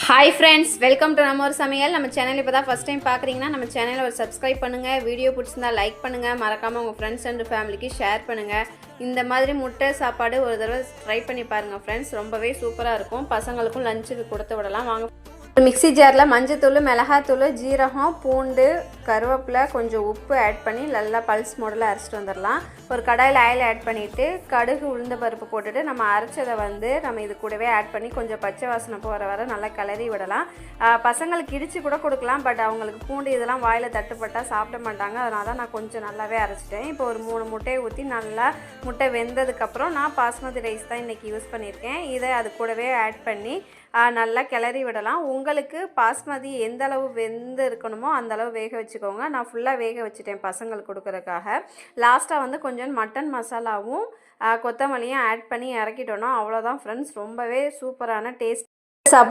Hi friends welcome to நம்ம ஒரு சமையல். நம்ம சேனல் இப்போ தான் ஃபஸ்ட் டைம் பார்க்குறீங்கன்னா நம்ம சேனலை ஒரு சப்ஸ்கிரைப் பண்ணுங்கள் வீடியோ பிடிச்சிருந்தா லைக் பண்ணுங்கள் மறக்காமல் உங்கள் ஃப்ரெண்ட்ஸ் அண்ட் ஃபேமிலிக்கு ஷேர் பண்ணுங்கள் இந்த மாதிரி முட்டை சாப்பாடு ஒரு தடவை ட்ரை பண்ணி பாருங்கள் ஃப்ரெண்ட்ஸ் ரொம்பவே சூப்பராக இருக்கும். பசங்களுக்கும் லஞ்சுக்கு கொடுத்து விடலாம். வாங்க. மிக்சி ஜாரில் மஞ்சத்தூள் மிளகாத்தூள் ஜீரகம் பூண்டு கருவேப்பிலை கொஞ்சம் உப்பு ஆட் பண்ணி நல்லா பல்ஸ் மோடில் அரைச்சிட்டு வந்துடலாம். ஒரு கடாயில் ஆயில் ஆட் பண்ணிவிட்டு கடுகு உளுந்த பருப்பு போட்டுட்டு நம்ம அரைச்சதை வந்து நம்ம இது கூடவே ஆட் பண்ணி கொஞ்சம் பச்சை வாசனை போகிற வரை நல்லா கிளறி விடலாம். பசங்களுக்கு இடித்து கூட கொடுக்கலாம் பட் அவங்களுக்கு பூண்டு இதெல்லாம் வாயில் தட்டுப்பட்டால் சாப்பிட மாட்டாங்க. அதனால தான் நான் கொஞ்சம் நல்லாவே அரைச்சிட்டேன். இப்போ ஒரு மூணு முட்டையை ஊற்றி நல்லா முட்டை வெந்ததுக்கப்புறம் நான் பாஸ்மதி ரைஸ் தான் இன்றைக்கி யூஸ் பண்ணியிருக்கேன். இதை அது கூடவே ஆட் பண்ணி நல்லா கிளறி விடலாம். உங்களுக்கு பாஸ்மதி எந்த அளவு வெந்து இருக்கணுமோ அந்த அளவு வேக வச்சுக்கோங்க. நான் ஃபுல்லாக வேக வச்சுட்டேன் பசங்களுக்கு கொடுக்குறதுக்காக. லாஸ்ட்டாக வந்து கொஞ்சம் மட்டன் மசாலாவும் கொத்தமல்லியும் ஆட் பண்ணி இறக்கிட்டோன்னா அவ்வளோதான் ஃப்ரெண்ட்ஸ் ரொம்பவே சூப்பரான டேஸ்ட்